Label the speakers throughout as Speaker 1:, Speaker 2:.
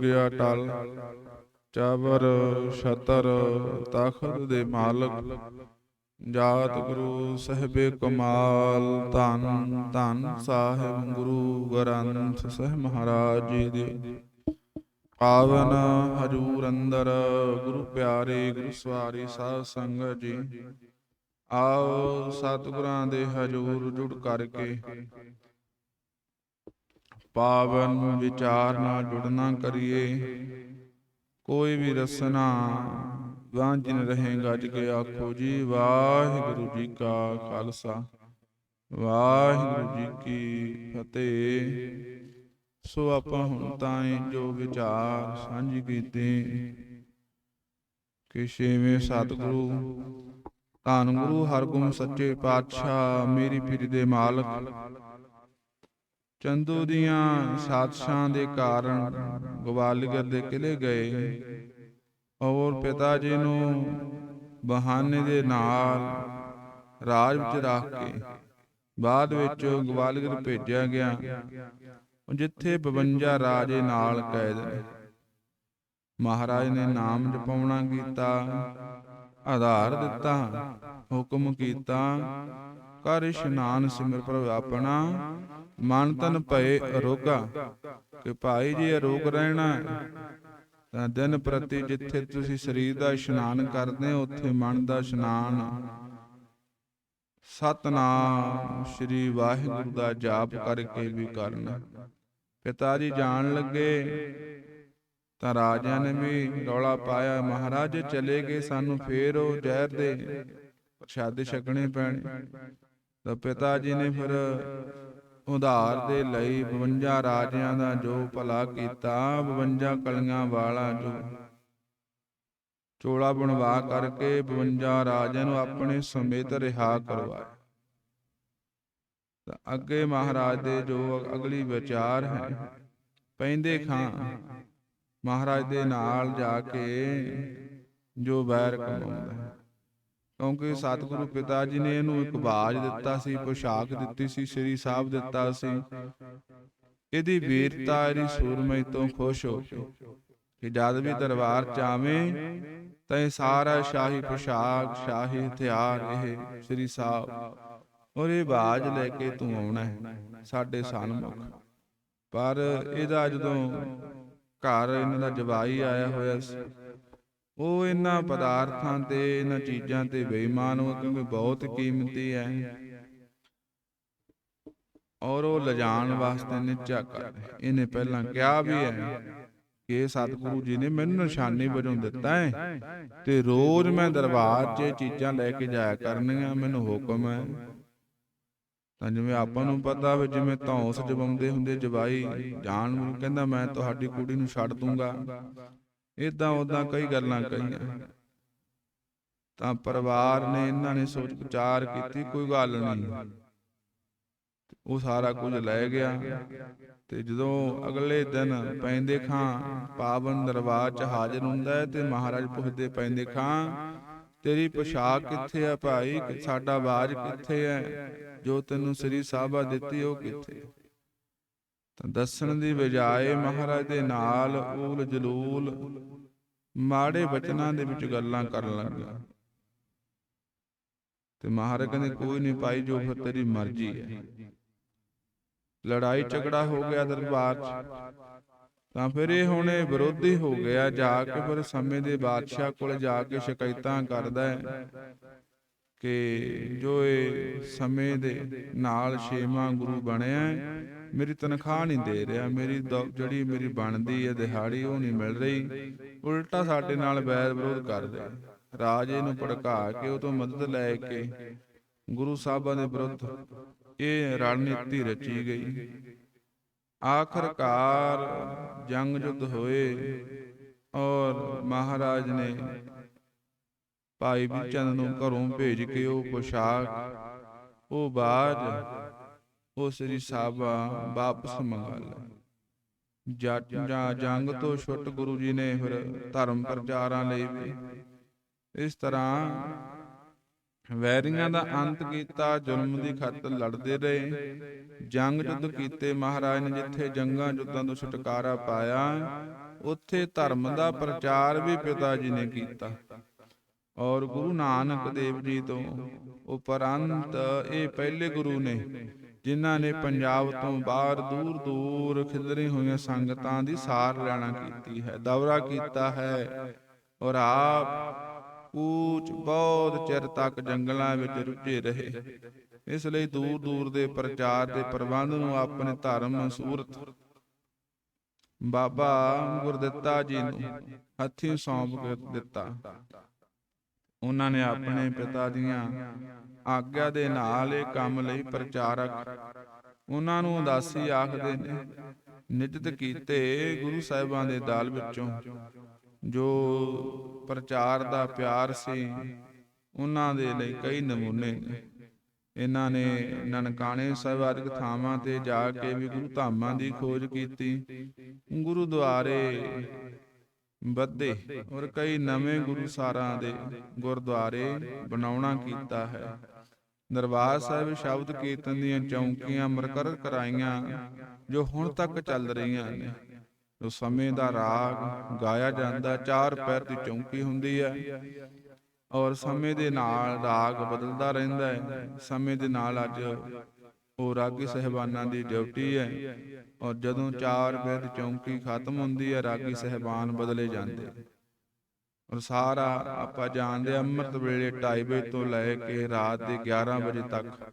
Speaker 1: ਗਿਆ ਟਲ, ਚਾਵਰ, ਛਤਰ ਤਖਤ ਦੇ ਮਾਲਕ, ਜਾਤ ਗੁਰੂ ਸਹਿਬੇ ਕਮਾਲ, ਧੰਨ ਧੰਨ ਸਾਹਿਬ ਗੁਰੂ ਗ੍ਰੰਥ ਸਾਹਿਬ ਮਹਾਰਾਜ ਜੀ ਦੇ। ਪਾਵਨ ਹਜੂਰ ਅੰਦਰ, ਗੁਰੂ ਪਿਆਰੇ, ਗੁਰੂ ਸਵਾਰੀ ਸਾਧ ਸੰਗਤ ਜੀ, ਆਓ ਸਤਿਗੁਰਾਂ ਦੇ ਹਜੂਰ ਜੁੜ ਕਰਕੇ ਪਾਵਨ ਵਿਚਾਰ ਨਾਲ ਜੁੜਨਾ ਕਰੀਏ। ਕੋਈ ਵੀ ਰਸਨਾ ਵਾਂਝਿਨ ਰਹੇ, ਗੱਜ ਕੇ ਆਖੋ ਜੀ, ਵਾਹਿਗੁਰੂ ਜੀ ਕਾ ਖਾਲਸਾ, ਵਾਹਿਗੁਰੂ ਜੀ ਕੀ ਫਤਿਹ। ਸੋ ਆਪਾਂ ਹੁਣ ਤਾਈਂ ਜੋ ਵਿਚਾਰ ਸਾਂਝੀ ਕੀਤੇ, ਕਿ ਛੇਵੇਂ ਸਤਿਗੁਰੂ, ਧੰਨ ਗੁਰੂ ਹਰਗੋਬਿੰਦ ਸੱਚੇ ਪਾਤਸ਼ਾਹ, ਮੇਰੀ ਪੀਰੀ ਦੇ ਮਾਲਕ ਚੰਦੂ ਦੀਆਂ ਸਾਜ਼ਸ਼ਾਂ ਦੇ ਕਾਰਨ ਗਵਾਲੀਅਰ ਦੇ ਕਿਲੇ ਗਏ। ਔਰ ਪਿਤਾ ਜੀ ਨੂੰ ਬਹਾਨੇ ਦੇ ਨਾਲ ਰਾਜ ਵਿੱਚ ਰੱਖ ਕੇ ਬਾਅਦ ਵਿੱਚ ਗਵਾਲੀਅਰ ਭੇਜਿਆ ਗਿਆ। ਜਿੱਥੇ 52 ਰਾਜੇ ਨਾਲ ਕੈਦ ਨੇ। ਮਹਾਰਾਜ ਨੇ ਨਾਮ ਜਪਾਉਣਾ ਕੀਤਾ, ਆਧਾਰ ਦਿੱਤਾ, ਹੁਕਮ ਕੀਤਾ ਕਰ ਇਸ਼ਨਾਨ ਸਿਮਰ ਪ੍ਰਭ ਆਪਣਾ ਮਨ ਤਨ ਭਏ ਅਰੋਗਾ ਕਿ ਭਾਈ ਜੀ ਅਰੋਗ ਰਹਿਣਾ ਤਾਂ ਦਿਨ ਪ੍ਰਤੀ ਜਿੱਥੇ ਤੁਸੀਂ ਸਰੀਰ ਦਾ ਇਸ਼ਨਾਨ ਕਰਦੇ ਹੋ ਉੱਥੇ ਮਨ ਦਾ ਇਸ਼ਨਾਨ। ਸਤਨਾਮ ਸ੍ਰੀ ਵਾਹਿਗੁਰੂ ਦਾ ਜਾਪ ਕਰਕੇ ਵੀ ਕਰਨਾ। ਪਿਤਾ ਜੀ ਜਾਣ ਲੱਗੇ। ਤਾਂ ਰਾਜਿਆਂ ਨੇ ਵੀ ਰੌਲਾ ਪਾਇਆ ਮਹਾਰਾਜ ਚਲੇ ਗਏ ਸਾਨੂੰ ਫੇਰ ਉਹ ਜ਼ਹਿਰ ਦੇ ਪ੍ਰਸ਼ਾਦੇ ਛਕਣੇ ਪੈਣੇ। ਤਾਂ ਪਿਤਾ ਜੀ ਨੇ ਫਿਰ ਉਧਾਰ ਦੇ ਲਈ 52 ਰਾਜਿਆਂ ਦਾ ਜੋ ਭਲਾ ਕੀਤਾ 52 ਕਲੀਆਂ ਵਾਲਾ ਜੋ ਚੋਲਾ ਬਣਵਾ ਕਰਕੇ 52 ਰਾਜਿਆਂ ਨੂੰ ਆਪਣੇ ਸਮੇਤ ਰਿਹਾ ਕਰਵਾਇਆ। ਤਾਂ ਅੱਗੇ ਮਹਾਰਾਜ ਦੇ ਜੋ ਅਗਲੀ ਵਿਚਾਰ ਹੈ, ਪੈਂਦੇ ਖਾਂ ਮਹਾਰਾਜ ਦੇ ਨਾਲ ਜਾ ਕੇ ਜੋ ਵੈਰ ਕਮਾਉਂਦਾ ਹੈ। ਕਿਉਂਕਿ ਸਤਿਗੁਰੂ ਪਿਤਾ ਜੀ ਨੇ ਇਹਨੂੰ ਇੱਕ ਬਾਜ ਦਿੱਤਾ ਸੀ ਪੋਸ਼ਾਕ ਦਿੱਤੀ ਸੀ ਸ੍ਰੀ ਸਾਹਿਬ ਦਿੱਤਾ ਸੀ। ਇਹਦੀ ਵੀਰਤਾ ਇਹਦੀ ਸੂਰਮਈ ਤੋਂ ਖੁਸ਼ ਹੋ ਕੇ। ਕਿ। ਜਦ ਵੀ ਦਰਬਾਰ ਚ ਆਵੇਂ ਤਾਂ ਇਹ ਸਾਰਾ ਸ਼ਾਹੀ ਪੋਸ਼ਾਕ ਸ਼ਾਹੀ ਹਥਿਆਰ ਇਹ ਸ੍ਰੀ ਸਾਹਿਬ। ਔਰ ਇਹ ਬਾਜ ਲੈ ਕੇ ਤੂੰ ਆਉਣਾ ਹੈ ਸਾਡੇ ਸਨਮੁਖ ਪਰ ਇਹਦਾ ਜਦੋਂ ਘਰ ਇਹਨਾਂ ਦਾ ਜਵਾਈ ਆਇਆ ਹੋਇਆ ਸੀ ਉਹ ਇਹਨਾਂ ਪਦਾਰਥਾਂ ਤੇ, ਇਹਨਾਂ ਚੀਜ਼ਾਂ ਤੇ ਬੇਈਮਾਨ ਹੋ, ਕਿਉਂਕਿ ਬਹੁਤ ਕੀਮਤੀ ਹੈ। ਔਰ ਉਹ ਲਿਜਾਣ ਵਾਸਤੇ ਨਿਚਾ ਕਰ ਇਹਨੇ ਪਹਿਲਾਂ ਕਿਹਾ ਵੀ ਹੈ ਕਿ ਸਤਿਗੁਰੂ ਜੀ ਨੇ ਮੈਨੂੰ ਨਿਸ਼ਾਨੀ ਵਜੋਂ ਦਿੱਤਾ ਹੈ ਤੇ ਰੋਜ਼ ਮੈਂ ਦਰਬਾਰ 'ਚ ਇਹ ਚੀਜ਼ਾਂ ਲੈ ਕੇ ਜਾਇਆ ਕਰਨੀਆਂ, ਮੈਨੂੰ ਹੁਕਮ ਹੈ। ਤਾਂ ਜਿਵੇਂ ਆਪਾਂ ਨੂੰ ਪਤਾ ਵੀ ਜਿਵੇਂ ਧੌਂਸ ਜਵਾਉਂਦੇ ਹੁੰਦੇ ਜਵਾਈ ਜਾਣ ਨੂੰ ਕਹਿੰਦਾ, ਮੈਂ ਤੁਹਾਡੀ ਕੁੜੀ ਨੂੰ ਛੱਡ ਦੂੰਗਾ। ਇਦਾਂ ਉਦਾਂ ਕਈ ਗੱਲਾਂ ਕਹੀਆਂ। ਤਾਂ ਪਰਿਵਾਰ ਨੇ ਇਹਨਾਂ ਨੇ ਸੋਚ ਵਿਚਾਰ ਕੀਤੀ ਕੋਈ ਗੱਲ ਨਹੀਂ। ਉਹ ਸਾਰਾ ਕੁਝ ਲੈ ਗਿਆ। ਤੇ ਜਦੋਂ ਅਗਲੇ ਦਿਨ ਪੈਂਦੇ ਖਾਂ ਪਾਵਨ ਦਰਬਾਰ ਚ ਹਾਜ਼ਰ ਹੁੰਦਾ ਹੈ ਤੇ ਮਹਾਰਾਜ ਪੁੱਛਦੇ ਪੈਂਦੇ ਖਾਂ ਤੇਰੀ ਪੋਸ਼ਾਕ ਕਿੱਥੇ ਆ ਭਾਈ? ਸਾਡਾ ਬਾਜ ਕਿੱਥੇ ਹੈ? ਜੋ ਤੈਨੂੰ ਸ੍ਰੀ ਸਾਹਿਬਾ ਦਿੱਤੀ ਉਹ ਕਿੱਥੇ? ਤਾਂ ਦੱਸਣ ਦੀ ਬਜਾਏ ਮਹਾਰਾਜ ਦੇ ਨਾਲ ਊਲ ਜਲੂਲ ਮਾੜੇ ਬਚਨਾਂ ਦੇ ਵਿੱਚ ਗੱਲਾਂ ਕਰਨ ਲੱਗਾ ਤੇ ਮਹਾਰਾਜ ਕਹਿੰਦੇ, ਕੋਈ ਨਹੀਂ ਪਾਈ ਜੋ ਫਿਰ ਤੇਰੀ ਮਰਜ਼ੀ ਹੈ। ਲੜਾਈ ਝਗੜਾ ਹੋ ਗਿਆ ਦਰਬਾਰ 'ਚ। ਤਾਂ ਫਿਰ ਇਹ ਹੁਣ ਇਹ ਵਿਰੋਧੀ ਹੋ ਗਿਆ, ਜਾ ਕੇ ਫਿਰ ਸਮੇਂ ਦੇ ਬਾਦਸ਼ਾਹ ਕੋਲ ਜਾ ਕੇ ਸ਼ਿਕਾਇਤਾਂ ਕਰਦਾ ਹੈ ਕਿ ਜੋ ਇਹ ਸਮੇਂ ਦੇ ਨਾਲ ਛੇਵਾਂ ਗੁਰੂ ਬਣਿਆ ਮੇਰੀ ਤਨਖਾਹ ਨਹੀਂ ਦੇ ਰਿਹਾ, ਮੇਰੀ ਜਿਹੜੀ ਮੇਰੀ ਬਣਦੀ ਹੈ ਦਿਹਾੜੀ ਉਹ ਨਹੀਂ ਮਿਲ ਰਹੀ। ਉਲਟਾ ਸਾਡੇ ਨਾਲ ਵੈਰ ਵਿਰੋਧ ਕਰਦੇ। ਰਾਜੇ ਨੂੰ ਭੜਕਾ ਕੇ ਉਹ ਤੋਂ ਮਦਦ ਲੈ ਕੇ ਗੁਰੂ ਸਾਹਿਬਾਂ ਦੇ ਵਿਰੁੱਧ ਇਹ ਰਣਨੀਤੀ ਰਚੀ ਗਈ। ਆਖਰਕਾਰ ਜੰਗ ਜੁੱਧ ਹੋਏ ਔਰ ਮਹਾਰਾਜ ਨੇ ਭਾਈ ਬਿਚਨ ਨੂੰ ਘਰੋਂ ਭੇਜ ਕੇ ਉਹ ਪੋਸ਼ਾਕ, ਉਹ ਬਾਜ ਉਹ ਸ੍ਰੀ ਸਾਹਿਬਾ ਵਾਪਸ ਮੰਗਾ ਜੱਟ ਜਾਂ ਜੰਗ ਤੋਂ ਛੁੱਟ ਗੁਰੂ ਜੀ ਨੇ ਫਿਰ ਧਰਮ ਪ੍ਰਚਾਰਾਂ ਲਈ ਵੀ ਇਸ ਤਰ੍ਹਾਂ ਵੈਰੀਆਂ ਦਾ ਅੰਤ ਕੀਤਾ ਜ਼ੁਲਮ ਦੀ ਖਾਤਰ ਲੜਦੇ ਰਹੇ। ਜੰਗ ਜੁੱਧ ਕੀਤੇ ਮਹਾਰਾਜ ਨੇ ਜਿੱਥੇ ਜੰਗਾਂ ਜੁੱਧਾਂ ਤੋਂ ਛੁਟਕਾਰਾ ਪਾਇਆ ਉੱਥੇ ਧਰਮ ਦਾ ਪ੍ਰਚਾਰ ਵੀ ਪਿਤਾ ਜੀ ਨੇ ਕੀਤਾ। ਔਰ ਗੁਰੂ ਨਾਨਕ ਦੇਵ ਜੀ ਤੋਂ ਉਪਰੰਤ ਇਹ ਪਹਿਲੇ ਗੁਰੂ ਨੇ। ਜਿਨ੍ਹਾਂ ਨੇ ਪੰਜਾਬ ਤੋਂ ਬਾਹਰ ਦੂਰ ਦੂਰ ਖਿਲਰੀ ਹੋਈਆਂ ਸੰਗਤਾਂ ਦੀ ਸਾਰ ਲੈਣਾ ਕੀਤੀ ਹੈ, ਦੌਰਾ ਕੀਤਾ ਹੈ ਔਰ ਆਪ ਕੂਚ ਬਹੁਤ ਚਿਰ ਤੱਕ ਜੰਗਲਾਂ ਵਿੱਚ ਰੁੱਝੇ ਰਹੇ। ਇਸ ਲਈ ਦੂਰ ਦੂਰ ਦੇ ਪ੍ਰਚਾਰ ਦੇ ਪ੍ਰਬੰਧ ਨੂੰ ਆਪਣੇ ਧਰਮ ਸੂਰਤ ਬਾਬਾ ਗੁਰਦਿੱਤਾ ਜੀ ਨੂੰ ਹੱਥੀਂ ਸੌਂਪ ਕੇ ਦਿੱਤਾ। ਉਹਨਾਂ ਨੇ ਆਪਣੇ ਪਿਤਾ ਦੀਆਂ ਆਗਿਆ ਦੇ ਨਾਲ ਇਹ ਕੰਮ ਲਈ ਪ੍ਰਚਾਰਕ ਉਹਨਾਂ ਨੂੰ ਉਦਾਸੀ ਆਖਦੇ ਨੇ ਨਿਜਤ ਕੀਤੇ ਗੁਰੂ ਸਾਹਿਬਾਂ ਦੇ ਦਾਲ ਵਿੱਚੋਂ ਜੋ ਪ੍ਰਚਾਰ ਦਾ ਪਿਆਰ ਸੀ, ਉਹਨਾਂ ਦੇ ਲਈ ਕਈ ਨਮੂਨੇ ਨੇ। ਇਹਨਾਂ ਨੇ ਨਨਕਾਣੇ ਸਾਹਿਬ ਥਾਵਾਂ ਤੇ ਜਾ ਕੇ ਵੀ ਗੁਰੂ ਧਾਮਾਂ ਦੀ ਖੋਜ ਕੀਤੀ। ਗੁਰਦੁਆਰੇ ਬੱਦੇ ਔਰ ਕਈ ਨਵੇਂ ਗੁਰੂ ਸਾਰਾਂ ਦੇ ਗੁਰਦੁਆਰੇ ਬਣਾਉਣਾ ਕੀਤਾ ਹੈ। ਦਰਬਾਰ ਸਾਹਿਬ ਸ਼ਬਦ ਕੀਰਤਨ ਦੀਆਂ ਚੌਂਕੀਆਂ ਮੁਕਰਰ ਕਰਾਈਆਂ ਜੋ ਹੁਣ ਤੱਕ ਚੱਲ ਰਹੀਆਂ ਨੇ। ਜੋ ਸਮੇਂ ਦਾ ਰਾਗ ਗਾਇਆ ਜਾਂਦਾ, ਚਾਰ ਪੈਰ ਦੀ ਚੌਂਕੀ ਹੁੰਦੀ ਹੈ ਔਰ ਸਮੇਂ ਦੇ ਨਾਲ ਰਾਗ ਬਦਲਦਾ ਰਹਿੰਦਾ ਹੈ। ਸਮੇਂ ਦੇ ਨਾਲ ਅੱਜ ਉਹ ਰਾਗੀ ਸਹਿਬਾਨਾਂ ਦੀ ਡਿਊਟੀ ਹੈ। ਔਰ ਜਦੋਂ ਚਾਰ ਪੈਰ ਚੌਂਕੀ ਖਤਮ ਹੁੰਦੀ ਹੈ, ਰਾਗੀ ਸਹਿਬਾਨ ਬਦਲੇ ਜਾਂਦੇ। ਔਰ ਸਾਰਾ ਆਪਾਂ ਜਾਣਦੇ ਅੰਮ੍ਰਿਤ ਵੇਲੇ 2:30 ਵਜੇ ਤੋਂ ਲੈ ਕੇ ਰਾਤ ਦੇ 11 ਵਜੇ ਤੱਕ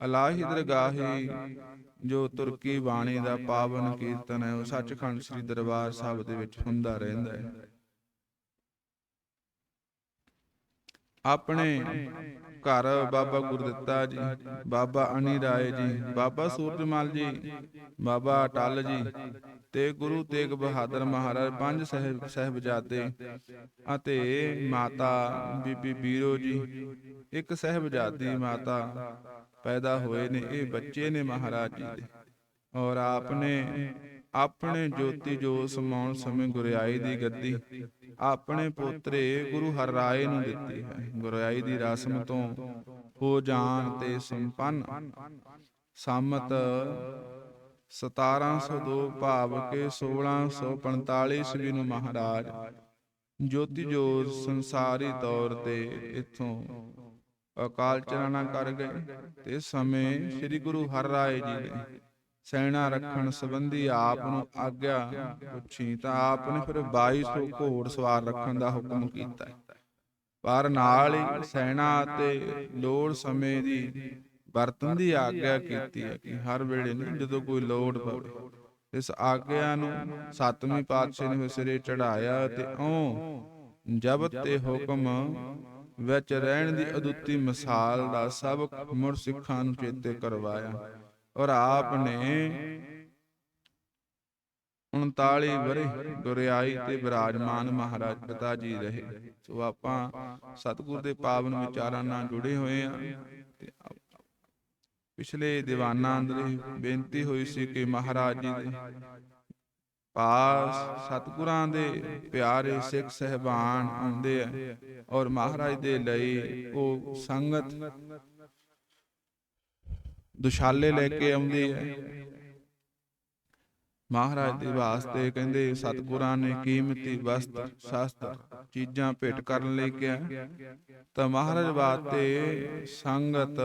Speaker 1: ਅਲਾਹੀ ਦਰਗਾਹੀ ਜੋ ਤੁਰਕੀ ਬਾਣੀ ਦਾ ਪਾਵਨ ਕੀਰਤਨ ਹੈ, ਉਹ ਸੱਚਖੰਡ ਸ੍ਰੀ ਦਰਬਾਰ ਸਾਹਿਬ ਦੇ ਵਿੱਚ ਹੁੰਦਾ ਰਹਿੰਦਾ ਹੈ। ਆਪਣੇ ਘਰ ਬਾਬਾ ਗੁਰਦਿੱਤਾ ਜੀ ਬਾਬਾ ਅਨੀ ਰਾਏ ਜੀ ਬਾਬਾ ਸੂਰਜਮਲ ਜੀ ਬਾਬਾ ਅਟਲ ਜੀ ਤੇ ਗੁਰੂ ਤੇਗ ਬਹਾਦਰ ਮਹਾਰਾਜ ਪੰਜ ਸਹਿਬ ਸਹਿਬਜ਼ਾਦੇ ਅਤੇ ਮਾਤਾ ਬੀਬੀ ਬੀਰੋ ਜੀ ਇੱਕ ਸਹਿਬਜ਼ਾਦੀ ਮਾਤਾ ਪੈਦਾ ਹੋਏ ਨੇ ਇਹ ਬੱਚੇ ਨੇ ਮਹਾਰਾਜ ਜੀ ਦੇ। ਔਰ ਆਪਨੇ ਆਪਣੇ ਜੋਤੀ ਜੋ ਸਮਾਉਣ ਸਮੇਂ ਗੁਰਿਆਈ ਦੀ ਗੱਦੀ ਆਪਣੇ ਪੋਤਰੇ ਗੁਰੂ ਹਰਰਾਏ ਨੂੰ ਦਿੱਤੀ ਹੈ। ਗੁਰਿਆਈ ਦੀ ਰਸਮ ਤੋਂ ਹੋ ਜਾਣ ਤੇ ਸੰਪੰਨ। ਸੰਮਤ 1702 ਭਾਵ ਕੇ 1645 ਈਸਵੀ ਨੂੰ ਮਹਾਰਾਜ। ਜੋਤੀ ਜੋਤ ਸੰਸਾਰੀ ਤੌਰ ਤੇ ਇੱਥੋਂ ਅਕਾਲ ਚਲਾਣਾ ਕਰ ਗਏ ਤੇ ਸਮੇਂ ਸ੍ਰੀ ਗੁਰੂ ਹਰਰਾਏ ਜੀ ਨੇ ਸੈਨਾ ਰੱਖਣ ਸੰਬੰਧੀ ਆਪ ਨੂੰ ਆਗਿਆ ਪੁੱਛੀ ਤਾਂ ਆਪ ਨੇ ਫਿਰ 2200 ਘੋੜ ਸਵਾਰ ਰੱਖਣ ਦਾ ਹੁਕਮ ਕੀਤਾ। ਪਰ ਨਾਲ ਹੀ ਸੈਨਾ ਤੇ ਲੋੜ ਸਮੇਂ ਦੀ ਵਰਤਨ ਦੀ ਆਗਿਆ ਕੀਤੀ ਹੈ ਕਿ ਹਰ ਵੇਲੇ ਨਹੀਂ, ਜਦੋਂ ਕੋਈ ਲੋੜ ਪਵੇ। ਇਸ ਆਗਿਆ ਨੂੰ ਸਤਵੇਂ ਪਾਤਸ਼ਾਹ ਨੇ ਸਿਰੇ ਚੜਾਇਆ ਤੇ ਉਹ ਜਬਤ ਤੇ ਹੁਕਮ ਵਿੱਚ ਰਹਿਣ ਦੀ ਅਦੁੱਤੀ ਮਿਸਾਲ ਦਾ ਸਭ ਮੁਰ ਸਿੱਖਾਂ ਨੂੰ ਚੇਤੇ ਕਰਵਾਇਆ। ਔਰ ਆਪ ਨੇ 39 ਵਰੇ ਗੁਰਿਆਈ ਤੇ ਵਿਰਾਜਮਾਨ ਮਹਾਰਾਜ ਪਿਤਾ ਜੀ ਰਹੇ। ਸੋ ਆਪਾਂ ਸਤਿਗੁਰ ਦੇ ਪਾਵਨ ਵਿਚਾਰਾਂ ਨਾਲ ਜੁੜੇ ਹੋਏ ਆ ਤੇ ਪਿਛਲੇ ਦੀਵਾਨਾਂ ਅੰਦਰ ਬੇਨਤੀ ਹੋਈ ਸੀ ਕਿ ਮਹਾਰਾਜ ਜੀ ਦੇ ਪਾਸ ਸਤਿਗੁਰਾਂ ਦੇ ਪਿਆਰੇ ਸਿੱਖ ਸਹਿਬਾਨ ਆਉਂਦੇ ਆ ਔਰ ਮਹਾਰਾਜ ਦੇ ਲਈ ਉਹ ਸੰਗਤ ਦੁਸ਼ਾਲੇ ਲੈ ਕੇ ਆਉਂਦੀ ਹੈ। ਮਹਾਰਾਜ ਦੇ ਵਾਸਤੇ ਕਹਿੰਦੇ ਸਤਿਗੁਰਾਂ ਨੇ ਕੀਮਤੀ ਵਸਤ ਸ਼ਾਸਤਰ ਚੀਜ਼ਾਂ ਭੇਟ ਕਰਨ ਲਈ ਕਿਹਾ। ਤਾਂ ਮਹਾਰਾਜ ਵਾਸਤੇ ਸੰਗਤ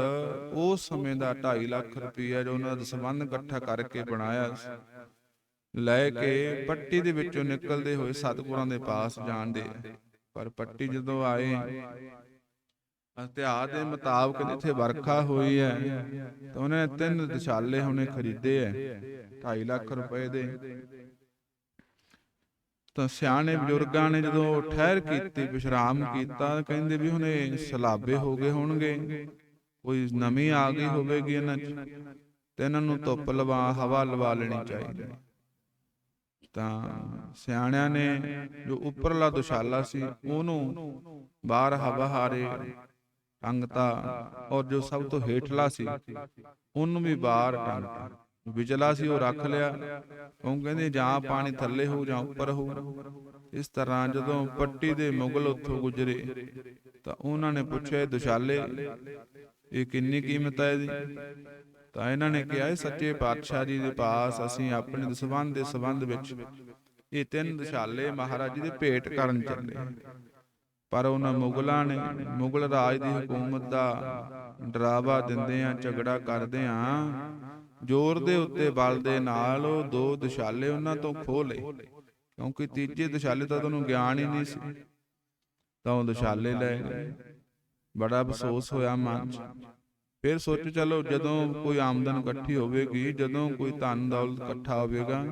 Speaker 1: ਉਸ ਸਮੇਂ ਦਾ 2.5 ਲੱਖ ਰੁਪਈਆ ਜੋ ਉਹਨਾਂ ਦਾ ਸੰਬੰਧ ਇਕੱਠਾ ਕਰਕੇ ਬਣਾਇਆ ਸੀ। ਲੈ ਕੇ ਪੱਟੀ ਦੇ ਵਿੱਚੋਂ ਨਿਕਲਦੇ ਹੋਏ ਸਤਿਗੁਰਾਂ ਦੇ ਪਾਸ ਜਾਣਦੇ ਪਰ ਪੱਟੀ ਜਦੋਂ ਆਏ ਇਤਿਹਾਸ ਦੇ ਮੁਤਾਬਕ ਜਿੱਥੇ ਵਰਖਾ ਹੋਈ ਹੈ ਤਾਂ ਉਹਨੇ ਤਿੰਨ ਦਿਸ਼ਾਲੇ ਹੁਣੇ ਖਰੀਦੇ ਐ 2.5 ਲੱਖ ਰੁਪਏ ਦੇ। ਤਾਂ ਸਿਆਣੇ ਬਜ਼ੁਰਗਾਂ ਨੇ ਜਦੋਂ ਠਹਿਰ ਕੀਤੀ ਵਿਸ਼ਰਾਮ ਕੀਤਾ ਕਹਿੰਦੇ ਵੀ ਹੁਣੇ ਸਲਾਬੇ ਹੋ ਗਏ ਹੋਣਗੇ। ਕੋਈ ਨਵੀਂ ਆ ਗਈ ਹੋਵੇਗੀ ਇਹਨਾਂ 'ਚ ਤੇ ਇਹਨਾਂ ਨੂੰ ਧੁੱਪ ਲਵਾ ਹਵਾ ਲਵਾ ਲੈਣੀ ਚਾਹੀਦੀ। ਤਾਂ ਸਿਆਣਿਆਂ ਨੇ ਜੋ ਉੱਪਰਲਾ ਦੁਸ਼ਾਲਾ ਸੀ ਉਹਨੂੰ ਬਾਹਰ ਹਵਾ ਹਾਰੇ ਟੰਗਤਾ ਔਰ ਜੋ ਸਭ ਤੋਂ ਹੇਠਲਾ ਸੀ, ਉਹਨੂੰ ਵੀ ਬਾਹਰ ਟੰਗਤਾ ਵਿਚਲਾ ਸੀ, ਉਹ ਰੱਖ ਲਿਆ। ਉਹ ਕਹਿੰਦੇ, ਜਾਂ ਪਾਣੀ ਥੱਲੇ ਹੋ, ਜਾਂ ਉੱਪਰ ਹੋ। ਇਸ ਤਰ੍ਹਾਂ ਜਦੋਂ ਪੱਟੀ ਦੇ ਮੁਗਲ ਉੱਥੋਂ ਗੁਜਰੇ, ਤਾਂ ਉਹਨਾਂ ਨੇ ਪੁੱਛਿਆ ਦੁਸ਼ਾਲੇ, ਇਹ ਕਿੰਨੀ ਕੀਮਤ ਹੈ ਇਹਦੀ? ਤਾਂ ਇਹਨਾਂ ਨੇ ਕਿਹਾ ਸੱਚੇ ਪਾਤਸ਼ਾਹ ਜੀ ਦੇ ਪਾਸ ਅਸੀਂ ਆਪਣੇ ਦਸਵੰਦ ਦੇ ਸੰਬੰਧ ਵਿੱਚ ਇਹ ਤਿੰਨ ਦੁਸ਼ਾਲੇ ਮਹਾਰਾਜ ਜੀ ਦੇ ਭੇਟ ਕਰਨ ਚੱਲੇ। ਪਰ ਉਹਨਾਂ ਮੁਗਲਾਂ ਨੇ ਮੁਗਲ ਰਾਜ ਦੀ ਹਕੂਮਤ ਦਾ ਡਰਾਵਾ ਦਿੰਦੇ ਆ ਝਗੜਾ ਕਰਦੇ ਆ। ਜ਼ੋਰ ਦੇ ਉੱਤੇ ਬਲ ਦੇ ਨਾਲ ਉਹ ਦੋ ਦਸ਼ਾਲੇ ਉਹਨਾਂ ਤੋਂ ਖੋਹ ਲਏ ਕਿਉਂਕਿ ਤੀਜੇ ਦਸ਼ਾਲੇ ਤਾਂ ਤੁਹਾਨੂੰ ਗਿਆਨ ਹੀ ਨਹੀਂ ਸੀ। ਤਾਂ ਉਹ ਦਸ਼ਾਲੇ ਲੈ ਗਏ ਬੜਾ ਅਫਸੋਸ ਹੋਇਆ ਮਨ 'ਚ। ਫਿਰ ਸੋਚ ਚਲੋ ਜਦੋਂ ਕੋਈ ਆਮਦਨ ਇਕੱਠੀ ਹੋਵੇਗੀ ਜਦੋਂ ਕੋਈ ਧਨ ਦੌਲਤ ਇਕੱਠਾ ਹੋਵੇਗਾ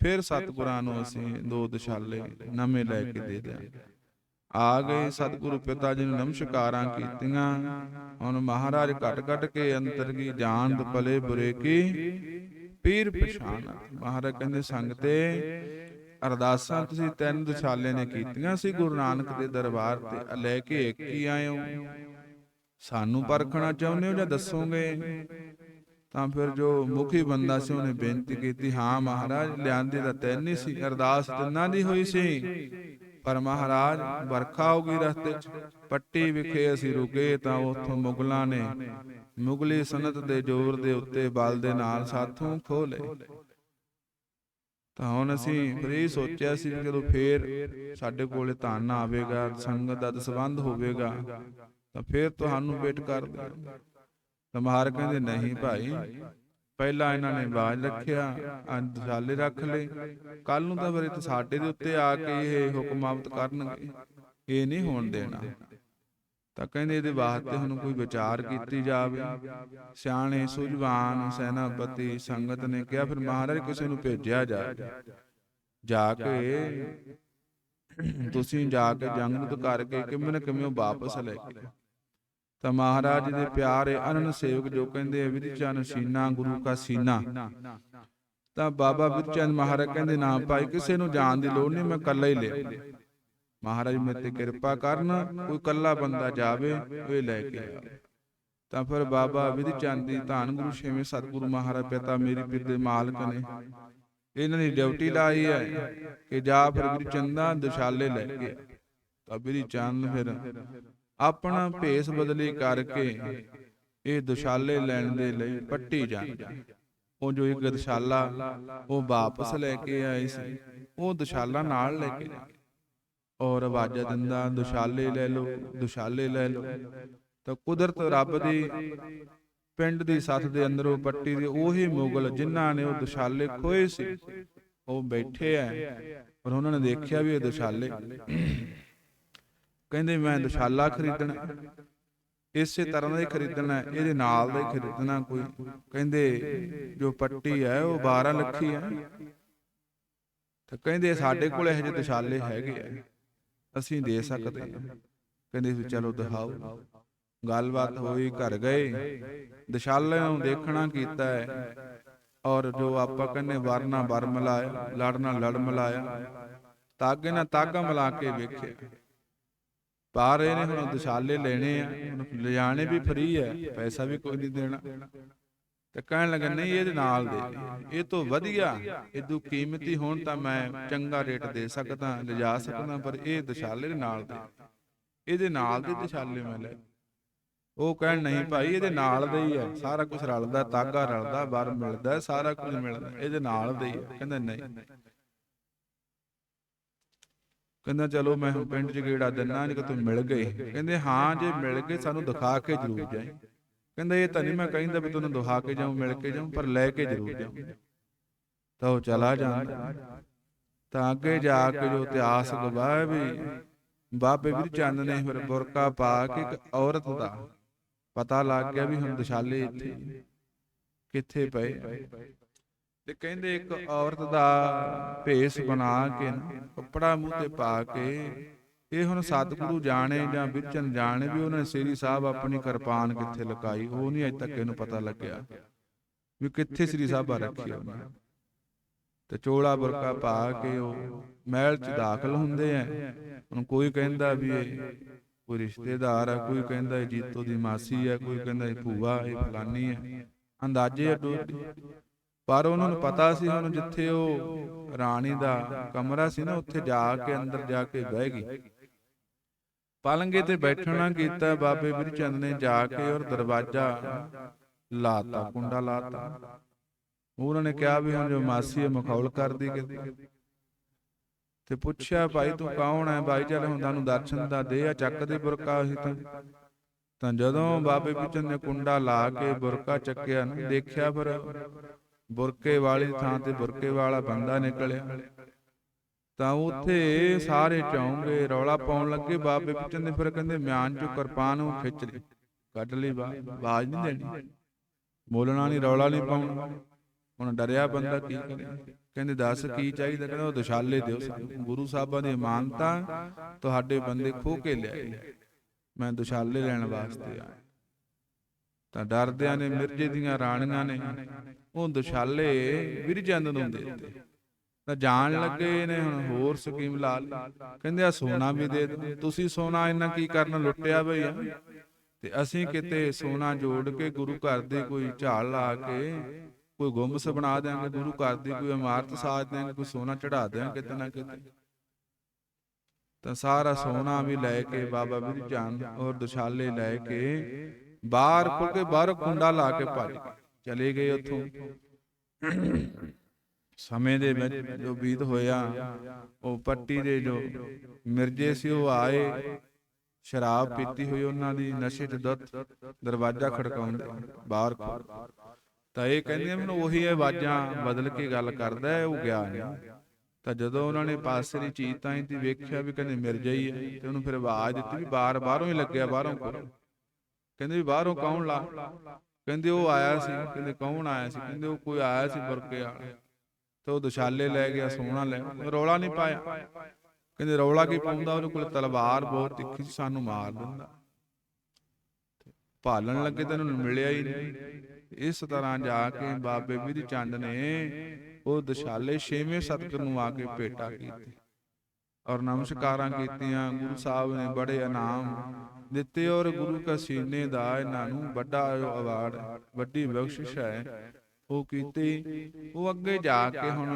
Speaker 1: ਫਿਰ ਸਤਿਗੁਰਾਂ ਨੂੰ ਅਸੀਂ ਦੋ ਦਸ਼ਾਲੇ ਨਵੇਂ ਲੈ ਕੇ ਦੇ ਦਿਆਂਗੇ। ਆ ਗਏ ਸਤਿਗੁਰੂ ਪਿਤਾ ਜੀ ਨੂੰ ਨਮਸਕਾਰਾਂ ਕੀਤੀਆਂ। ਹੁਣ ਮਹਾਰਾਜ ਘਟ ਘਟ ਕੇ ਅੰਤਰ ਕੀ ਜਾਣਤ ਭਲੇ ਬੁਰੇ ਕੀ? ਪੀਰ ਪਛਾਨ ਮਹਾਰਾਜ ਕਹਿੰਦੇ ਸੰਗਤੇ ਅਰਦਾਸਾਂ ਤੁਸੀਂ ਤਿੰਨ ਦਸ਼ਾਲੇ ਨੇ ਕੀਤੀਆਂ ਸੀ ਗੁਰੂ ਨਾਨਕ ਦੇ ਦਰਬਾਰ ਤੇ। ਲੈ ਕੇ ਇੱਕ ਹੀ ਆਏ ਹੋ ਸਾਨੂੰ ਪਰਖਣਾ ਚਾਹੁੰਦੇ ਹੋ ਜਾਂ ਦੱਸੋਗੇ? ਤਾਂ ਫਿਰ ਜੋ ਮੁਖੀ ਬੰਦਾ ਸੀ ਉਹਨੇ ਬੇਨਤੀ ਕੀਤੀ ਹਾਂ ਮਹਾਰਾਜ ਲਿਆਂਦੀ ਤਾਂ ਤਿੰਨ ਹੀ ਸੀ ਅਰਦਾਸ ਤਿੰਨਾਂ ਦੀ ਹੋਈ ਸੀ। ਪਰ ਮਹਾਰਾਜ, ਵਰਖਾ ਹੋ ਗਈ ਰਸਤੇ 'ਚ, ਪੱਟੀ ਵਿਖੇ ਅਸੀਂ ਰੁਕੇ ਤਾਂ ਉੱਥੋਂ ਮੁਗਲਾਂ ਨੇ ਮੁਗਲੀ ਸਨਤ ਦੇ ਜ਼ੋਰ ਦੇ ਉੱਤੇ ਬਲ ਦੇ ਨਾਲ ਸਾਥੋਂ ਖੋਹ ਲਏ ਤਾਂ ਹੁਣ ਅਸੀਂ ਫਿਰ ਇਹ ਸੋਚਿਆ ਸੀ ਕਿ ਜਦੋਂ ਫੇਰ ਸਾਡੇ ਕੋਲੇ ਧਨ ਆਵੇਗਾ, ਸੰਗਤ ਦਾ ਸੰਬੰਧ ਹੋਵੇਗਾ, ਤਾਂ ਫੇਰ ਤੁਹਾਨੂੰ ਵੇਟ ਕਰ ਤਾਂ ਮਹਾਰਾਜ ਕਹਿੰਦੇ, ਨਹੀਂ ਭਾਈ ਪਹਿਲਾਂ ਇਹਨਾਂ ਨੇ ਬਾਜ ਰੱਖਿਆ ਅੱਜ ਦਸਾਲੇ ਰੱਖ ਲਏ। ਕੱਲ ਨੂੰ ਤਾਂ ਫਿਰ ਸਾਡੇ ਦੇ ਉੱਤੇ ਆ ਕੇ ਇਹ ਹੁਕਮਾਵਤ ਕਰਨਗੇ। ਇਹ ਨਹੀਂ ਹੋਣ ਦੇਣਾ। ਤਾਂ ਕਹਿੰਦੇ ਇਹਦੇ ਵਾਸਤੇ ਹੁਣ ਕੋਈ ਵਿਚਾਰ ਕੀਤੀ ਜਾਵੇ। ਸਿਆਣੇ ਸੁਝਵਾਨ ਸੈਨਾਪਤੀ ਸੰਗਤ ਨੇ ਕਿਹਾ ਫਿਰ ਮਹਾਰਾਜ ਕਿਸੇ ਨੂੰ ਭੇਜਿਆ ਜਾਏ ਜਾ ਕੇ ਤੁਸੀਂ ਜਾ ਕੇ ਜੰਗ ਨੂੰ ਕਰਕੇ ਕਿਵੇਂ ਨਾ ਕਿਵੇਂ ਵਾਪਸ ਲੈ ਕੇ। ਤਾਂ ਮਹਾਰਾਜ ਦੇ ਪਿਆਰੇ ਅਨਨ ਸੇਵਕ ਜੋ ਕਹਿੰਦੇ ਵਿਧੀ ਚੰਨ ਸੀਨਾ, ਗੁਰੂ ਕਾ ਸੀਨਾ। ਤਾਂ ਬਾਬਾ ਵਿਧਚੰਦ ਮਹਾਰਾਜ ਕਹਿੰਦੇ, ਨਾ ਭਾਈ, ਕਿਸੇ ਨੂੰ ਜਾਣ ਦੀ ਲੋੜ ਨਹੀਂ, ਮੈਂ ਇਕੱਲਾ ਹੀ ਲੈ ਮਹਾਰਾਜ, ਮੇਰੇ ਤੇ ਕਿਰਪਾ ਕਰਨ, ਕੋਈ ਕੱਲਾ ਬੰਦਾ ਜਾਵੇ ਉਹ ਲੈ ਕੇ ਆਵੇ ਤਾਂ ਫਿਰ ਬਾਬਾ ਵਿਧਚੰਦ ਦੀ ਧੰਨ ਗੁਰੂ ਛੇਵੇਂ ਸਤਿਗੁਰੂ ਮਹਾਰਾਜ ਪਿਤਾ ਮੇਰੀ ਪਿਤ ਦੇ ਮਾਲਕ ਨੇ ਇਹਨਾਂ ਦੀ ਡਿਊਟੀ ਲਾਈ ਹੈ ਕਿ ਜਾ ਫਿਰ ਵਿਧਚੰਦਾ ਦਸ਼ਾਲੇ ਲੈ ਕੇ ਤਾਂ ਤਾਂ ਵਿਧਚੰਦ ਫਿਰ ਆਪਣਾ ਭੇਸ ਬਦਲੀ ਕਰਕੇ ਇਹ ਦੁਸ਼ਾਲੇ ਲੈਣ ਦੇ ਲਈ ਪੱਟੀ ਜਾਂਦੇ ਉਹ ਜੋ ਇੱਕ ਦਸ਼ਾਲਾ ਉਹ ਵਾਪਸ ਲੈ ਕੇ ਆਏ ਸੀ। ਉਹ ਦਸ਼ਾਲਾ ਨਾਲ ਲੈ ਕੇ ਔਰ ਆਵਾਜ਼ਾਂ ਦਿੰਦਾ ਦੁਸ਼ਾਲੇ ਲੈ ਲਓ ਦੁਸ਼ਾਲੇ ਲੈ ਲਓ। ਤਾਂ ਕੁਦਰਤ ਰੱਬ ਦੀ ਪਿੰਡ ਦੀ ਸੱਥ ਦੇ ਅੰਦਰੋਂ ਪੱਟੀ ਦੇ ਉਹੀ ਮੁਗਲ ਜਿਨ੍ਹਾਂ ਨੇ ਉਹ ਦੁਸ਼ਾਲੇ ਖੋਏ ਸੀ ਉਹ ਬੈਠੇ ਐ। ਪਰ ਉਹਨਾਂ ਨੇ ਦੇਖਿਆ ਵੀ ਇਹ ਦੁਸ਼ਾਲੇ। ਕਹਿੰਦੇ ਮੈਂ ਦੁਸ਼ਾਲਾ ਖਰੀਦਣਾ ਇਸੇ ਤਰ੍ਹਾਂ ਦਾ ਹੀ ਖਰੀਦਣਾ ਇਹਦੇ ਨਾਲ ਦਾ ਹੀ ਖਰੀਦਣਾ ਕੋਈ। ਕਹਿੰਦੇ ਜੋ ਪੱਟੀ ਹੈ, ਉਹ 12 ਲੱਖੀ ਹੈ। ਤਾਂ ਕਹਿੰਦੇ ਸਾਡੇ ਕੋਲ ਇਹ ਜਿਹੇ ਦੁਸ਼ਾਲੇ ਹੈਗੇ ਆ। ਅਸੀਂ ਦੇ ਸਕਦੇ ਹਾਂ। ਕਹਿੰਦੇ ਵੀ ਚਲੋ ਦਿਖਾਓ। ਗੱਲਬਾਤ ਹੋਈ, ਘਰ ਗਏ। ਦਸ਼ਾਲੇ ਨੂੰ ਦੇਖਣਾ ਕੀਤਾ ਹੈ। ਔਰ ਜੋ ਆਪਾਂ ਕਹਿੰਦੇ ਵਰਨਾ ਵਰ ਮਿਲਾਇਆ ਲੜਨਾ ਲੜ ਮਿਲਾਇਆ। ਤਾਗੇ ਨਾਲ ਤਾਗਾ ਮਿਲਾ ਕੇ ਵੇਖਿਆ। ਪਰ ਇਹਨੇ ਹੁਣ ਦਸ਼ਾਲੇ ਲੈਣੇ ਆ ਲਿਜਾਣੇ ਵੀ ਫ੍ਰੀ ਹੈ ਪੈਸਾ ਵੀ ਕੋਈ ਨਹੀਂ ਦੇਣਾ। ਤੇ ਕਹਿਣ ਲੱਗਾ ਨਹੀਂ ਇਹਦੇ ਨਾਲ ਦੇ। ਇਹ ਤੋਂ ਵਧੀਆ ਇਦੋਂ ਕੀਮਤੀ ਹੋਣ ਤਾਂ ਮੈਂ ਚੰਗਾ ਰੇਟ ਦੇ ਸਕਦਾ ਲਿਜਾ ਸਕਦਾ ਪਰ ਇਹ ਦਸ਼ਾਲੇ ਦੇ ਨਾਲ ਦੇ। ਇਹਦੇ ਨਾਲ ਦੇ ਦਸ਼ਾਲੇ ਮੈਂ ਲੈ ਉਹ ਕਹਿਣ ਨਹੀਂ ਭਾਈ ਇਹਦੇ ਨਾਲ ਦੇ ਹੀ ਹੈ ਸਾਰਾ ਕੁਝ ਰਲਦਾ ਤਾਗਾ ਰਲਦਾ ਬਰ ਮਿਲਦਾ ਸਾਰਾ ਕੁਝ ਮਿਲਦਾ। ਇਹਦੇ ਨਾਲ ਦੇ ਹੀ ਹੈ ਕਹਿੰਦਾ ਨਹੀਂ। ਕਹਿੰਦਾ, ਚਲੋ, ਮੈਂ ਹੁਣ ਪਿੰਡ 'ਚ ਗੇੜਾ ਦਿੰਨਾ ਨਹੀਂ ਤੂੰ ਮਿਲ ਗਏ ਕਹਿੰਦੇ, ਹਾਂ, ਜੇ ਮਿਲ ਗਏ, ਸਾਨੂੰ ਦਿਖਾ ਕੇ ਜ਼ਰੂਰ ਜਾਈਂ। ਕਹਿੰਦਾ, ਇਹ ਤਾਂ ਨਹੀਂ ਮੈਂ ਕਹਿੰਦਾ ਵੀ ਤੈਨੂੰ ਦਿਖਾ ਕੇ ਜਾਉਂ ਮਿਲ ਕੇ ਜਾਉਂ ਪਰ ਲੈ ਕੇ ਜ਼ਰੂਰ ਜਾਉਂ ਤਾਂ ਉਹ ਚਲਾ ਜਾਂਦਾ। ਤਾਂ ਅੱਗੇ ਜਾ ਕੇ ਜੋ ਇਤਿਹਾਸ ਗਵਾਹ ਵੀ, ਬਾਬੇ ਵੀਰ ਚੰਦ ਨੇ ਫਿਰ ਬੁਰਕਾ ਪਾ ਕੇ ਇੱਕ ਔਰਤ ਦਾ ਪਤਾ ਲੱਗ ਗਿਆ ਵੀ ਹੁਣ ਦਸ਼ਾਲੇ ਇੱਥੇ ਕਿੱਥੇ ਪਏ ਤੇ ਕਹਿੰਦੇ ਇੱਕ ਔਰਤ ਦਾ ਭੇਸ ਬਣਾ ਕੇ ਕੱਪੜਾ ਮੂੰਹ ਤੇ ਪਾ ਕੇ ਇਹ ਹੁਣ ਸਤਿਗੁਰੂ ਜਾਣੇ ਜਾਂ ਵਿਚਨ ਜਾਣੇ ਵੀ ਉਹਨਾਂ ਨੇ ਸ੍ਰੀ ਸਾਹਿਬ ਆਪਣੀ ਕਿਰਪਾਨ ਕਿੱਥੇ ਲੁਕਾਈ ਉਹ ਨਹੀਂ ਅਜੇ ਤੱਕ ਇਹਨੂੰ ਪਤਾ ਲੱਗਿਆ ਵੀ ਕਿੱਥੇ ਸ੍ਰੀ ਸਾਹਿਬਾ ਰੱਖੀ ਉਹਨੇ। ਤੇ ਚੋਲਾ ਬੁਰਕਾ ਪਾ ਕੇ ਉਹ ਮਹਿਲ 'ਚ ਦਾਖਲ ਹੁੰਦੇ ਆ। ਹੁਣ ਕੋਈ ਕਹਿੰਦਾ ਵੀ ਇਹ ਕੋਈ ਰਿਸ਼ਤੇਦਾਰ ਆ ਕੋਈ ਕਹਿੰਦਾ ਇਹ ਜੀਤੋ ਦੀ ਮਾਸੀ ਆ ਕੋਈ ਕਹਿੰਦਾ ਇਹ ਭੂਆ ਇਹ ਫਲਾਨੀ ਹੈ ਅੰਦਾਜ਼ੇ ਅੱਡੀ ਪਰ ਉਹਨਾਂ ਨੂੰ ਪਤਾ ਸੀ ਹੁਣ ਜਿੱਥੇ ਉਹ ਰਾਣੀ ਦਾ ਕਮਰਾ ਸੀ ਨਾ ਉੱਥੇ ਜਾ ਕੇ ਅੰਦਰ ਜਾ ਕੇ ਬਹਿ ਗਈ। ਪਲੰਗੇ ਤੇ ਬੈਠਣਾ ਕੀਤਾ ਬਾਬੇ ਬਿਰਚੰਦ ਨੇ ਜਾ ਕੇ ਔਰ ਦਰਵਾਜ਼ਾ ਲਾਤਾ ਕੁੰਡਾ ਲਾਤਾ। ਉਹਨਾਂ ਨੇ ਕਿਹਾ ਵੀ ਹੁਣ ਜੋ ਮਾਸੀ ਹੈ ਮਖੌਲ ਕਰਦੀ ਕਿ ਤੇ ਪੁੱਛਿਆ ਭਾਈ ਤੂੰ ਕੌਣ ਹੈ? ਭਾਈ ਚੱਲ ਹੁਣ ਤੁਹਾਨੂੰ ਦਰਸ਼ਨ ਦਾ ਦੇ ਆ। ਚੱਕ ਦੇ ਬੁਰਕਾ ਸੀ ਤਾਂ। ਤਾਂ ਜਦੋਂ ਬਾਬੇ ਪਿੱਛੇ ਨੇ ਕੁੰਡਾ ਲਾ ਕੇ ਬੁਰਕਾ ਚੱਕਿਆ ਨਾ ਦੇਖਿਆ ਫਿਰ ਬੁਰਕੇ ਵਾਲੀ ਥਾਂ ਤੇ ਬੁਰਕੇ ਵਾਲਾ ਬੰਦਾ ਨਿਕਲਿਆ। ਤਾਂ ਉੱਥੇ ਸਾਰੇ ਚੌਂਗੇ ਰੌਲਾ ਪਾਉਣ ਲੱਗੇ। ਬਾਬੇ ਪਿੱਛੇ ਨੇ ਫਿਰ ਕਹਿੰਦੇ, ਮਿਆਨ ਚੋਂ ਕਿਰਪਾਨ ਨੂੰ ਖਿੱਚ ਲਈ, ਕੱਢ ਲਈ ਬਾ- ਨਹੀਂ ਦੇਣੀ। ਬੋਲਣਾ ਨਹੀਂ, ਰੌਲਾ ਨਹੀਂ ਪਾਉਣਾ। ਹੁਣ ਡਰਿਆ ਬੰਦਾ ਕੀ ਕਰੇ? ਕਹਿੰਦੇ, ਦੱਸ ਕੀ ਚਾਹੀਦਾ? ਕਹਿੰਦਾ, ਉਹ ਦੁਸ਼ਾਲੇ ਦਿਓ ਸਾਨੂੰ। ਗੁਰੂ ਸਾਹਿਬਾਂ ਦੀ ਇਮਾਨਤਾਂ ਤੁਹਾਡੇ ਬੰਦੇ ਖੋ ਕੇ ਲਿਆਏ। ਮੈਂ ਦੁਸ਼ਾਲੇ ਲੈਣ ਵਾਸਤੇ ਆਇਆ। ਤਾਂ ਡਰਦਿਆਂ ਨੇ ਮਿਰਜੇ ਦੀਆਂ ਰਾਣੀਆਂ ਨੇ ਉਹ ਦੁਸ਼ਾਲੇ ਵਿਰਜੰਦ ਨੂੰ ਦੇ ਦਿੱਤੇ। ਤਾਂ ਜਾਣ ਲੱਗੇ ਨੇ ਹੁਣ ਹੋਰ ਸਕੀਮ ਲਾ ਲਈ ਕਹਿੰਦੇ ਆ, ਸੋਨਾ ਵੀ ਦੇ ਦਿਓ। ਤੁਸੀਂ ਸੋਨਾ ਇਹਨਾਂ ਕੀ ਕਰਨ ਲੁੱਟਿਆ ਬਈ? ਆ ਤੇ ਅਸੀਂ ਕਿਤੇ ਸੋਨਾ ਜੋੜ ਕੇ ਗੁਰੂ ਘਰ ਦੇ ਕੋਈ ਝਾਲ ਲਾ ਕੇ ਕੋਈ ਗੁੰਬਸ ਬਣਾ ਦਿਆਂਗੇ, ਗੁਰੂ ਘਰ ਦੀ ਕੋਈ ਇਮਾਰਤ ਸਾਜ ਦਿਆਂਗੇ, ਕੋਈ ਸੋਨਾ ਚੜਾ ਦਿਆਂਗੇ ਕਿਤੇ ਨਾ ਕਿਤੇ। ਤਾਂ ਸਾਰਾ ਸੋਨਾ ਵੀ ਲੈ ਕੇ ਬਾਬਾ ਵੀਰ ਜਾਨ ਔਰ ਦੁਸ਼ਾਲੇ ਲੈ ਕੇ ਬਾਹਰ ਖੁੱਲ ਕੇ ਬਾਹਰ ਕੁੰਡਾ ਲਾ ਕੇ ਭੱਜ। ਚਲੇ ਗਏ ਉੱਥੋਂ। ਸਮੇਂ ਦੇ ਵਿੱਚ ਜੋ ਬੀਤ ਹੋਇਆ ਉਹ ਪੱਟੀ ਦੇ ਜੋ ਮਿਰਜੇ ਸੀ ਉਹ ਆਏ ਸ਼ਰਾਬ ਪੀਤੀ ਹੋਈ ਉਹਨਾਂ ਦੀ ਨਸ਼ੇ ਚ ਦੁੱਤ ਦਰਵਾਜ਼ਾ ਖੜਕਾਉਂਦੇ ਬਾਹਰ ਖੋਲ ਤਾਂ ਇਹ ਕਹਿੰਦੇ ਮੈਨੂੰ ਉਹੀ ਆਵਾਜ਼ਾਂ ਬਦਲ ਕੇ ਗੱਲ ਕਰਦਾ ਹੈ ਉਹ ਗਿਆ ਨਹੀਂ। ਤਾਂ ਜਦੋਂ ਉਹਨਾਂ ਨੇ ਪਾਸੇ ਦੀ ਚੀਜ਼ ਤਾਂ ਤੇ ਵੇਖਿਆ ਵੀ ਕਹਿੰਦੇ ਮਿਰਜਾ ਹੀ ਹੈ ਤੇ ਉਹਨੂੰ ਫਿਰ ਆਵਾਜ਼ ਦਿੱਤੀ ਵੀ ਬਾਹਰ ਬਾਹਰੋਂ ਹੀ ਲੱਗਿਆ ਬਾਹਰੋਂ ਖੋਲੋ ਕਹਿੰਦੇ ਵੀ ਬਾਹਰੋਂ ਕੌਣ ਲਾ? ਕਹਿੰਦੇ ਉਹ ਆਇਆ ਸੀ, ਕਹਿੰਦੇ ਕੌਣ ਆਇਆ ਸੀ? ਕਹਿੰਦੇ ਉਹ ਕੋਈ ਆਇਆ ਸੀ ਬੁਰਕੇ ਵਾਲਾ। ਤੇ ਉਹ ਦੁਸ਼ਾਲੇ ਲੈ ਗਿਆ ਸੋਨਾ ਲੈ ਰੌਲਾ ਨਹੀਂ ਪਾਇਆ। ਕਹਿੰਦੇ ਰੌਲਾ ਕੀ ਪਾਉਂਦਾ? ਉਹਦੇ ਕੋਲ ਤਲਵਾਰ ਬਹੁਤ ਤਿੱਖੀ ਸੀ, ਸਾਨੂੰ ਮਾਰ ਦਿੰਦਾ। ਭਾਲਣ ਲੱਗੇ ਤਾਂ ਉਹਨੂੰ ਮਿਲਿਆ ਹੀ ਨਹੀਂ। ਇਸ ਤਰ੍ਹਾਂ ਜਾ ਕੇ ਬਾਬੇ ਵੀਰ ਚੰਦ ਨੇ ਉਹ ਦਸ਼ਾਲੇ ਛੇਵੇਂ ਸਤਿਗੁਰ ਨੂੰ ਆ ਕੇ ਭੇਟਾ ਕੀਤੀ। ਔਰ ਨਮਸਕਾਰਾਂ ਕੀਤੀਆਂ। ਗੁਰੂ ਸਾਹਿਬ ਨੇ ਬੜੇ ਇਨਾਮ ਦਿੱਤੇ ਔਰ ਗੁਰੂ ਕਾ ਸੀਨੇ ਦਾ ਇਹਨਾਂ ਨੂੰ ਵੱਡਾ ਅਵਾਰਡ, ਵੱਡੀ ਬਖਸ਼ਿਸ਼ ਹੈ। ਉਹ ਕੀਤੀ, ਉਹ ਅੱਗੇ ਜਾ ਕੇ ਹੁਣ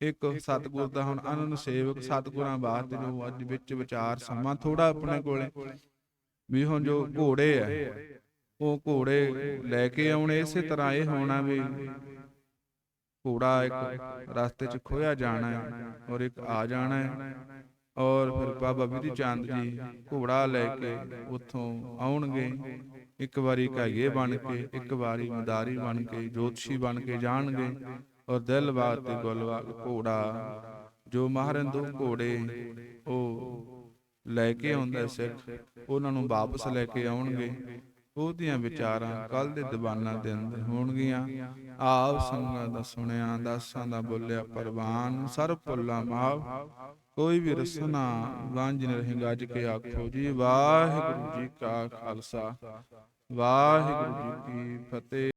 Speaker 1: ਇੱਕ ਸਤਿਗੁਰ ਦਾ ਹੁਣ ਅਨੰਦ ਸੇਵਕ ਸਤਿਗੁਰਾਂ ਬਾਤ ਜੋ ਅੱਜ ਵਿੱਚ ਵਿਚਾਰ ਸਮਾਂ ਥੋੜਾ ਆਪਣੇ ਕੋਲੇ। ਵੀ ਹੁਣ ਜੋ ਘੋੜੇ ਆ, ਉਹ ਘੋੜੇ ਲੈ ਕੇ ਆਉਣੇ, ਇਸੇ ਤਰ੍ਹਾਂ ਇਹ ਹੋਣਾ ਵੀ ਘੋੜਾ ਇੱਕ ਰਸਤੇ 'ਚ ਖੋਇਆ ਜਾਣਾ ਹੈ ਔਰ ਇੱਕ ਆ ਜਾਣਾ ਹੈ। ਔਰ ਫਿਰ ਬਾਬਾ ਵਿਧੀ ਚੰਦ ਜੀ ਘੋੜਾ ਲੈ ਕੇ ਉੱਥੋਂ ਆਉਣਗੇ। ਇੱਕ ਵਾਰੀ ਕਾਈਏ ਬਣ ਕੇ ਇੱਕ ਵਾਰੀ ਮਦਾਰੀ ਬਣ ਕੇ ਜੋਤਸ਼ੀ ਬਣ ਕੇ ਜਾਣਗੇ। ਔਰ ਦਿਲ ਬਾਤ ਤੇ ਗੁਲਵਾਗ ਘੋੜਾ ਜੋ ਮਹਾਰਨ ਦੋ ਘੋੜੇ ਉਹ ਲੈ ਕੇ ਆਉਂਦਾ ਸਿੱਖ। ਉਹਨਾਂ ਨੂੰ ਵਾਪਸ ਲੈ ਕੇ ਆਉਣਗੇ। ਉਹਦੀਆਂ ਵਿਚਾਰਾਂ ਕੱਲ ਦੇ ਦੀਵਾਨਾਂ ਦੇ ਅੰਦਰ ਹੋਣਗੀਆਂ। ਆਪ ਸੰਗਾਂ ਦਾ ਸੁਣਿਆ ਦਾਸਾਂ ਦਾ ਬੋਲਿਆ ਪਰਵਾਨ ਸਰਬ ਭੁੱਲਾ ਮਾਫ ਕੋਈ ਵੀ ਰਸਨਾ ਵਾਂਝ ਨ ਰਹੇ ਗੱਜ ਕੇ ਆਖੋ ਜੀ ਵਾਹਿਗੁਰੂ ਜੀ ਕਾ ਖਾਲਸਾ। ਵਾਹਿਗੁਰੂ ਜੀ ਕੀ ਫਤਿਹ।